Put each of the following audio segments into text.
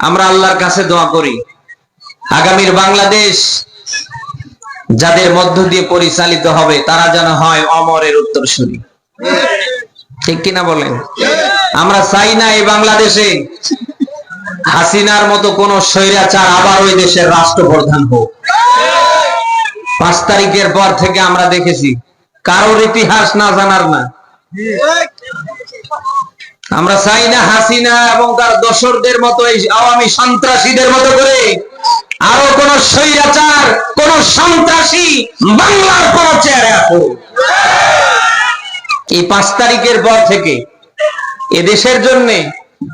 আমরা আল্লাহর কাছে দোয়া করি। আগামীর বাংলাদেশ যাদের মধ্য দিয়ে পরিচালিত হবে, তারা যেন হয় অমরের উত্তর উত্তরসূরি। ঠিক কিনা বলেন? আমরা চাই না এই বাংলাদেশে হাসিনার মতো কোন স্বৈরাচার আবার ওই দেশের রাষ্ট্রপ্রধান হোক। পাঁচ তারিখের পর থেকে আমরা দেখেছি, কারোর ইতিহাস না জানার না। আমরা চাই না হাসিনা এবং তার দশরদের মতো এই আওয়ামী সন্ত্রাসীদের মতো করে আরও কোন স্বৈরাচার, কোন সন্ত্রাসী বাংলার কোন চেহারা এই পাঁচ তারিখের পর থেকে এদেশের জন্য,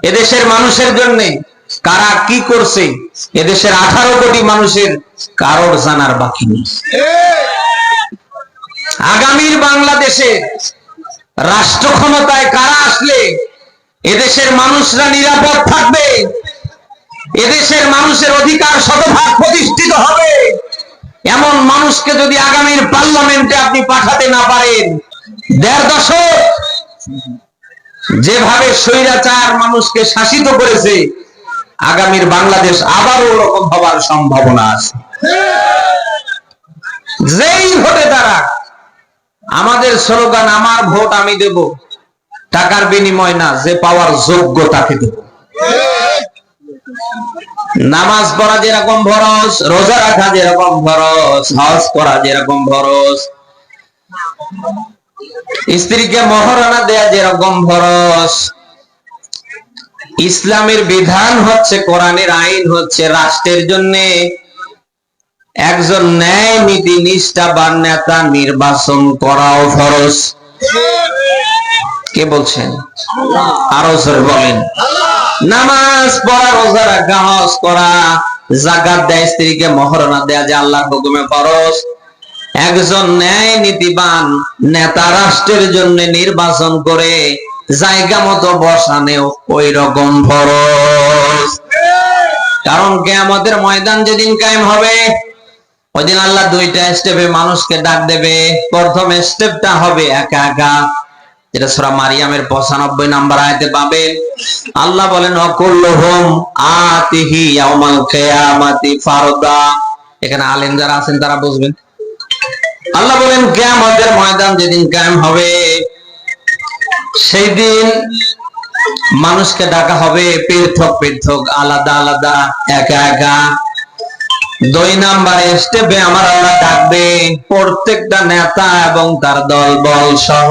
এদেশের মানুষের জন্য কারা কি করছে, এদেশের আঠারো কোটি মানুষের কারোর জানার বাকি নেই। আগামীর বাংলাদেশে রাষ্ট্র ক্ষমতায় কারা আসলে এদেশের মানুষরা নিরাপদ থাকবে। এদেশের মানুষের অধিকার শতভাগ প্রতিষ্ঠিত হবে। এমন মানুষকে যদি আগামীর পার্লামেন্টে আপনি পাঠাতে না পারেন, দেড় দশক যেভাবে স্বৈরাচার মানুষকে শাসিত করেছে, আগামীর বাংলাদেশ আবারও ওরকম হবার সম্ভাবনা আছে। যেই ভোটে তারা, আমাদের স্লোগান, আমার ভোট আমি দেব। টাকার বিনিময় না, যে পাওয়ার যোগ্য তাকে দেব নামাজ পড়া যেরকম ভরস রোজা রাখা যেরকম ভরস হজ করা যেরকম ভরস স্ত্রীকে মহারণা দেয়া যেরকম ভরস ইসলামের বিধান হচ্ছে, কোরআনের আইন হচ্ছে, রাষ্ট্রের জন্য একজন ন্যায় নীতি নিষ্ঠাবান নেতা নির্বাচন করাও ফরজ। কে বলছেন? আরও জোরে বলেন। নামাজ পড়া, রোজা রাখা, হজ করা জাকাত দেয়, স্ত্রীকে মহারণা দেয়া যে আল্লাহর হুকুমে ফরজ। একজন ন্যায় নীতিবান নেতা রাষ্ট্রের জন্য নির্বাচন করে, জায়গা মতো বসানেও ওই রকম ফরজ। কারণ কে আমাদের ময়দান যেদিন কায়েম হবে ওই দিন আল্লাহ দুইটা স্টেপে মানুষকে ডাক দেবে। প্রথম স্টেপটা হবে একা একা যেটা সুরা মারিয়ামের পঁচানব্বই নাম্বার আয়তে পাবেন। আল্লাহ বলেন, অকুল্লহম আতিহি ফারদা। এখানে আলেম যারা আছেন, তারা বুঝবেন। আল্লাহ বলেন, কিয়ামতের ময়দান যেদিন কায়েম হবে সেই দিন মানুষকে ডাকা হবে পৃথক পৃথক, আলাদা আলাদা, একা একা। দুই নাম্বার স্টেপে আমার আল্লাহ ডাকবে, প্রত্যেকটা নেতা এবং তার দল বল সহ।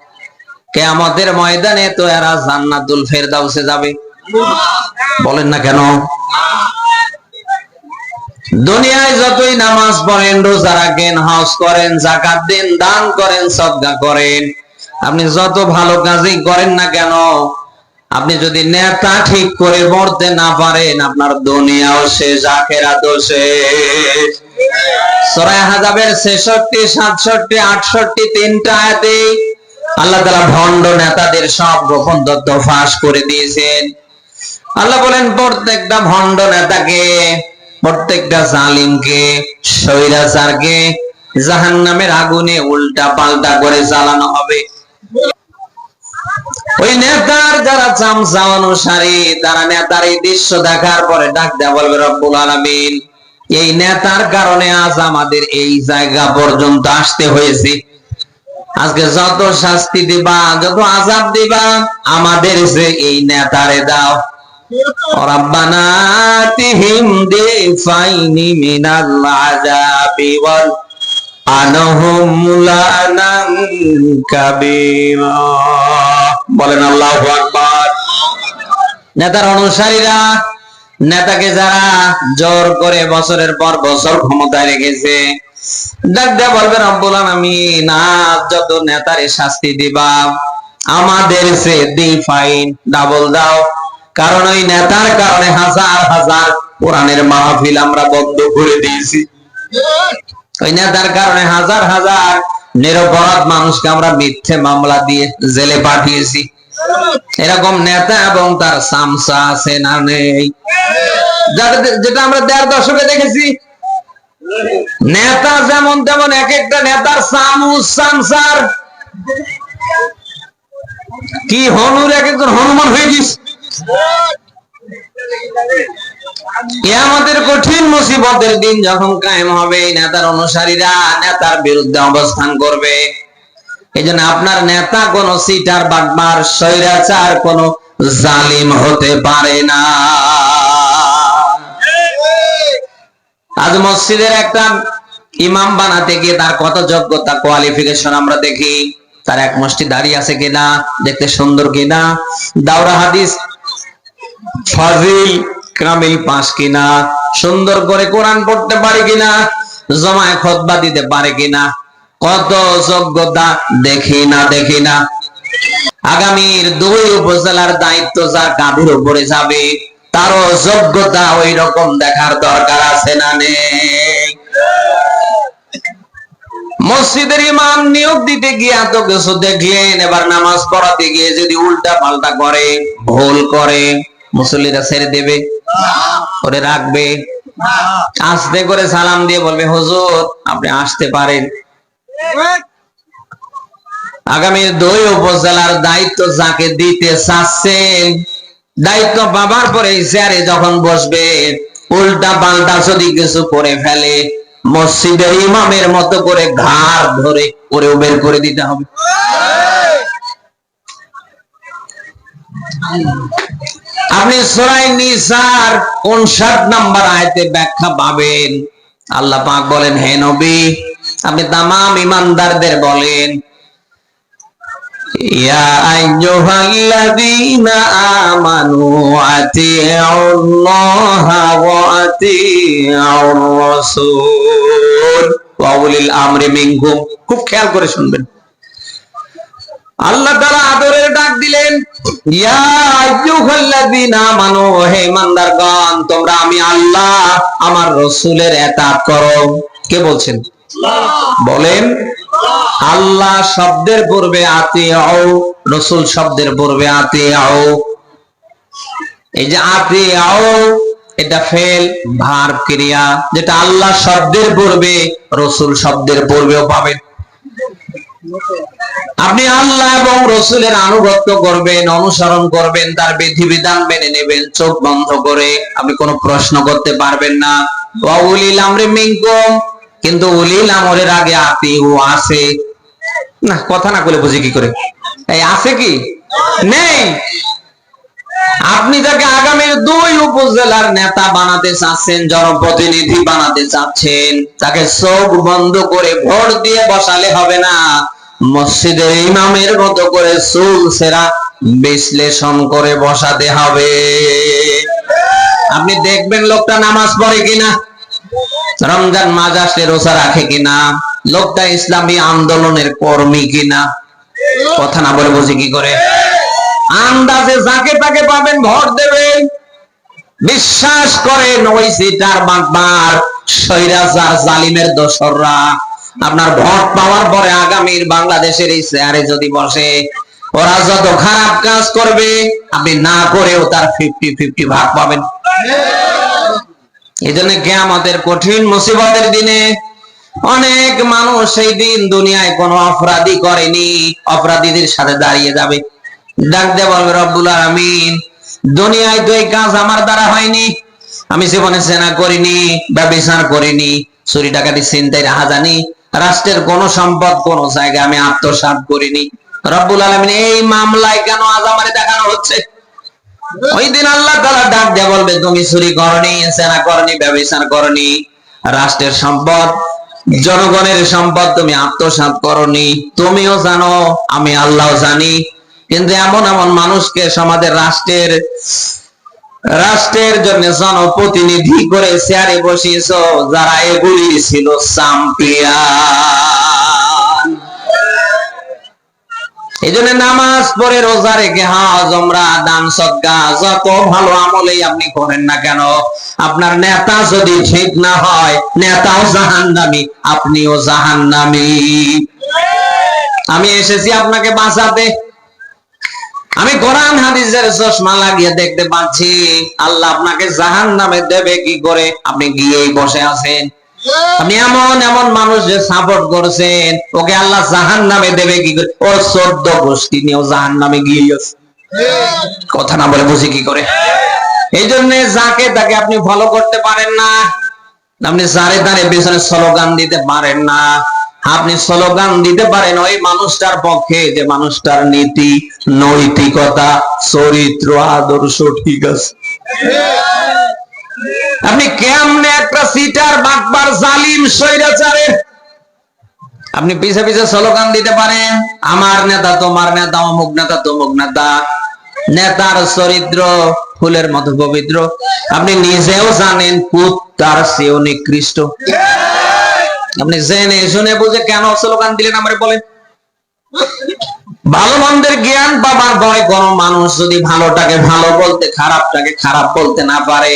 কেয়ামতের ময়দানে তো এরা জান্নাতুল ফেরদাউসে যাবে। বলেন না কেন? দুনিয়ায় যতই নামাজ পড়েন, রোজা রাখেন, হজ করেন জাকাত দেন, দান করেন, সদকা করেন, আপনি যত ভালো কাজই করেন না কেন, আপনি যদি নেতা ঠিক করে মরতে না পারেন, আপনার দুনিয়াও শেষ, আখেরাতও শেষ। সরাই হাজাবের ছেষট্টি, সাতষট্টি, আটষট্টি তিনটা আয়াতে আল্লাহ তালা ভণ্ড নেতাদের সব গোপন তথ্য ফাঁস করে দিয়েছেন। আল্লাহ বলেন, প্রত্যেকটা ভণ্ড নেতাকে, প্রত্যেকটা জালিমকে, স্বৈরাচারকে জাহান নামের আগুনে উল্টা পাল্টা করে জ্বালানো হবে। ওই নেতার যারা চামচা অনুসারী, তারা নেতার এই দৃশ্য দেখার পরে ডাক দেয়া বলবে, রব্বুল আলামিন, এই নেতার কারণে আজ আমাদের এই জায়গা পর্যন্ত আসতে হয়েছে। আজকে যত শাস্তি দিবা যত আজাব দিবা আমাদের যে এই নেতারে দাও ربنا آتهم ضعفين من العذاب والعنهم لعنا كبيرا বলেন আল্লাহু আকবার নেতার অনুসারীরা নেতাকে যারা জোর করে বছরের পর বছর ক্ষমতায় রেখেছে আলামিন, আজ যত নেতারে শাস্তি দিবা, আমাদের সে দি ফাইন ডাবল দাও। কারণ ওই নেতার কারণে হাজার হাজার মাহফিল আমরা বন্ধ করে দিয়েছি। ওই নেতার কারণে হাজার হাজার নিরপরাধ মানুষকে আমরা মিথ্যে মামলা দিয়ে জেলে পাঠিয়েছি। এরকম নেতা এবং তার সামসা আছে না নেই? যেটা আমরা দেড় দশকে দেখেছি নেতা যেমন তেমন এক একটা নেতার সামুস সামসার কি হনুর এক একজন হনুমান হয়ে গেছে আমাদের কঠিন মুসিবতের দিন যখন কায়েম হবে নেতার অনুসারীরা নেতার বিরুদ্ধে অবস্থান করবে। এই আপনার নেতা কোন সিটার বাটমার স্বৈরাচার কোন জালিম হতে পারে না। আজ মসজিদের একটা ইমাম বানাতে গিয়ে তার কত যোগ্যতা কোয়ালিফিকেশন আমরা দেখি। তার এক মুষ্টি দাঁড়িয়ে আছে কিনা, দেখতে সুন্দর কিনা। দাওরা হাদিস ফাজিল কামিল পাস কিনা, সুন্দর করে কোরআন পড়তে পারে কিনা, জমায় খতবা দিতে পারে কিনা, কত যোগ্যতা দেখি না দেখি না। আগামীর দুই উপজেলার দায়িত্ব যার কাঁধের উপরে যাবে। তারও যোগ্যতা ওই রকম দেখার দরকার আছে না নেই। মসজিদের ইমাম নিয়োগ দিতে গিয়ে এত কিছু দেখলেন, এবার নামাজ পড়াতে গিয়ে যদি উল্টা পাল্টা করে, ভুল করে, মুসল্লিরা ছেড়ে দেবে, করে রাখবে। আস্তে করে সালাম দিয়ে বলবে, হুজুর, আপনি আসতে পারেন। আগামী দুই উপজেলার দায়িত্ব যাকে দিতে চাচ্ছেন দায়িত্ব পাবার পরে চেয়ারে যখন বসবে, উল্টা পাল্টা যদি কিছু করে ফেলে মসজিদের ইমামের মতো করে ঘাড় ধরে করে বের করে দিতে হবে। আপনি সরাই নিসার উনষাট নাম্বার আয়তে ব্যাখ্যা পাবেন। আল্লাহ পাক বলেন, হে নবী, আপনি তামাম ইমানদারদের বলেন ইয়া আইয়ুহাল্লাযীনা আমানু আতিউল্লাহা ওয়া আতিউর রাসূল ওয়া উলিল আমরি মিনকুম খুব খেয়াল করে শুনবেন। আল্লাহ তাআলা আদরের ডাক দিলেন ইয়া আইয়ুহাল্লাযীনা আমানু হে ইমানদারগণ তোমরা আমি আল্লাহ আমার রাসূলের এতাত করো। কে বলছেন? বলেন আল্লাহ শব্দের পূর্বে আতে আও রসুল শব্দের পূর্বে আতে আও এই যে আতে আও এটা ফেল ভার ক্রিয়া, যেটা আল্লাহ শব্দের পূর্বে, রসুল শব্দের পূর্বেও পাবেন। আপনি আল্লাহ এবং রসুলের আনুগত্য করবেন, অনুসরণ করবেন, তার বিধিবিধান মেনে নেবেন, চোখ বন্ধ করে আপনি কোনো প্রশ্ন করতে পারবেন না। কিন্তু উলিল আমরের আগে আতি ও আছে না, কথা না বলে বুঝি কি করে? এই আছে কি? নেই। আপনি যাকে আগামীর দুই উপজেলার নেতা বানাতে চাচ্ছেন, জনপ্রতিনিধি বানাতে চাচ্ছেন, তাকে চোখ বন্ধ করে ভোট দিয়ে বসালে হবে না। মসজিদের ইমামের মতো করে চুল সেরা বিশ্লেষণ করে বসাতে হবে। আপনি দেখবেন লোকটা নামাজ পড়ে কিনা? রমজান মাস আসলে রোজা রাখে কিনা? লোকটা ইসলামী আন্দোলনের কর্মী কিনা? কথা না বলে বুঝি কি করে? আন্দাজে যাকে তাকে পাবেন ভোট দেবেন বিশ্বাস করেন, ওই সিটার বাটবার সৈরাজার জালিমের দোসররা। আপনার ভোট পাওয়ার পরে আগামীর বাংলাদেশের এই চেয়ারে যদি বসে, ওরা যত খারাপ কাজ করবে, আপনি না করেও তার ফিফটি ফিফটি ভাগ পাবেন। এই জন্য কেয়ামতের কঠিন মুসিবতের দিনে অনেক মানুষ সেই দিন দুনিয়ায় কোনো অপরাধী করেনি। অপরাধীদের সাথে দাঁড়িয়ে যাবে। ডাক দিয়ে বলবে, রব্বুল আলামিন, দুনিয়ায় তো এই কাজ আমার দ্বারা হয়নি। আমি জীবনে সেনা করিনি ব্যবচার করিনি। চুরি ডাকাতি চিন্তায় রাহাজানি, রাষ্ট্রের কোন সম্পদ, কোন জায়গায় আমি আত্মসাৎ করিনি। রব্বুল আলামিন, এই মামলায় কেন আজ আমারে দেখানো হচ্ছে? ওই দিন আল্লাহ তাআলা ডাক দিয়ে বলবে, তুমি চুরি করনি, সেনা করনি ব্যবচার করনি, রাষ্ট্রের সম্পদ, জনগণের সম্পদ তুমি আত্মসাৎ করনি, তুমিও জানো, আমি আল্লাহ জানি। কিন্তু এমন এমন মানুষকে সমাজের রাষ্ট্রের রাষ্ট্রের জন্য জনপ্রতিনিধি করে চেয়ারে বসিয়েছ, যারা এগুলি ছিল চাম্পিয়ান। এই জন্য নামাজ পড়ে রোজা রেখে হাজ দান যত ভালো আমলেই আপনি করেন না কেন, আপনার নেতা যদি ঠিক না হয়, নেতাও আপনিও আমি এসেছি আপনাকে বাঁচাতে। আমি কোরআন হাদিসের চশমা লাগিয়ে দেখতে পাচ্ছি, আল্লাহ আপনাকে জাহান নামে দেবে কি করে? আপনি গিয়েই বসে আছেন। আপনি এমন এমন মানুষ যে সাপোর্ট করছেন। ওকে আল্লাহ জাহান নামে দেবে কি করে? ওর চোদ্দ গোষ্ঠী নিয়েও জাহান নামে গিয়ে কথা না বলে বুঝি কি করে? এই জন্য যাকে তাকে আপনি ফলো করতে পারেন না। আপনি যারে তারে পেছনে স্লোগান দিতে পারেন না। আপনি স্লোগান দিতে পারেন ওই মানুষটার পক্ষে। যে মানুষটার নীতি, নৈতিকতা, চরিত্র, আদর্শ ঠিক আছে। আপনি কেমনে একটা সিটার বাটবার জালিম স্বৈরাচারের? আপনি পিছে পিছে স্লোগান দিতে পারেন, আমার নেতা, তোমার নেতা, অমুক নেতা, তমুক নেতা, নেতার চরিত্র, ফুলের মতো পবিত্র। আপনি নিজেও জানেন, কুত্তার সেও নিকৃষ্ট। আপনি জেনে শুনে বুঝে কেন স্লোগান দিলেন আমার বলেন। ভালো মন্দের জ্ঞান পাবার ভয় কোন মানুষ যদি ভালোটাকে ভালো বলতে, খারাপটাকে খারাপ বলতে না পারে।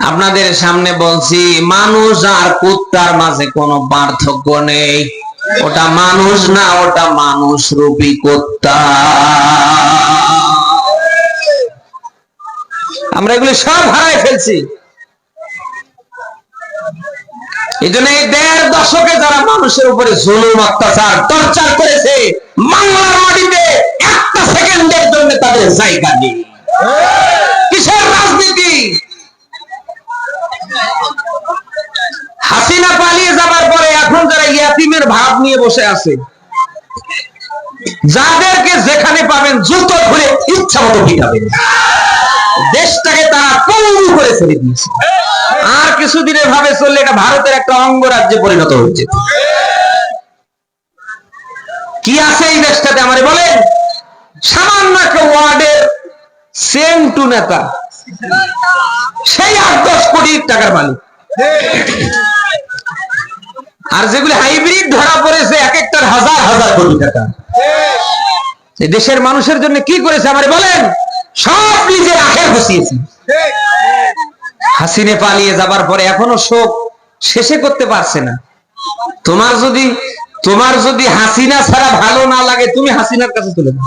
আপনাদের সামনে বলছি, মানুষ আর কুত্তার মাঝে কোনো পার্থক্য নেই। ওটা মানুষ না, ওটা মানুষ রূপী কুত্তা। আমরা এগুলি সব হারাই ফেলছি। এই জন্য এই দেড় দশকে যারা মানুষের উপরে জুলুম, অত্যাচার, টর্চার করেছে, বাংলার মাটিতে একটা সেকেন্ডের জন্য তাদের জায়গা নেই। হাসিনা পালিয়ে যাবার পরে এখন যারা ইয়াতিমের ভাব নিয়ে বসে আছে, যাদেরকে যেখানে পাবেন জুতো ধরে ইচ্ছা মতো পিটাবেন। দেশটাকে তারা পঙ্গু করে ছেড়ে দিয়েছে। আর কিছুদিন এভাবে চললে এটা ভারতের একটা অঙ্গরাজ্যে পরিণত হচ্ছে কি আছে এই দেশটাতে আমারে বলেন? সামান্য একটা ওয়ার্ডের সেম সেন্টু নেতা, সেই আট দশ কোটি টাকার মালিক। আর যেগুলি হাইব্রিড ধরা পড়েছে এক একটার হাজার হাজার কোটি টাকা। এই দেশের মানুষের জন্য কি করেছে আমারে বলেন? সব নিজের আখের বসিয়েছে। হাসিনে পালিয়ে যাবার পরে এখনও শোক শেষে করতে পারছে না। তোমার যদি তোমার যদি হাসিনা ছাড়া ভালো না লাগে তুমি হাসিনার কাছে চলে যাও।